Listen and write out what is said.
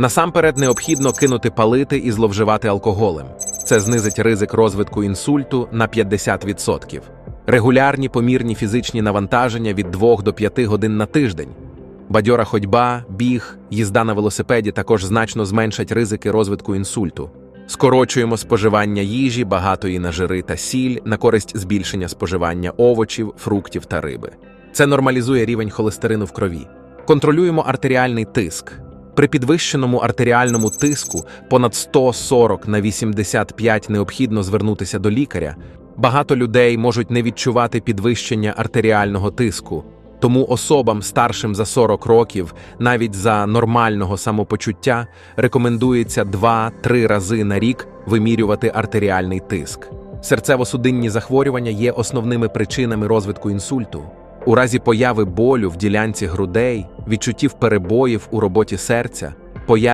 Насамперед необхідно кинути палити і зловживати алкоголем. Це знизить ризик розвитку інсульту на 50%. Регулярні помірні фізичні навантаження від 2 до 5 годин на тиждень. Бадьора ходьба, біг, їзда на велосипеді також значно зменшать ризики розвитку інсульту. Скорочуємо споживання їжі, багатої на жири та сіль на користь збільшення споживання овочів, фруктів та риби. Це нормалізує рівень холестерину в крові. Контролюємо артеріальний тиск. При підвищеному артеріальному тиску понад 140 на 85 необхідно звернутися до лікаря. Багато людей можуть не відчувати підвищення артеріального тиску. Тому особам старшим за 40 років, навіть за нормального самопочуття, рекомендується 2-3 рази на рік вимірювати артеріальний тиск. Серцево-судинні захворювання є основними причинами розвитку інсульту. У разі появи болю в ділянці грудей, відчуттів перебоїв у роботі серця, появи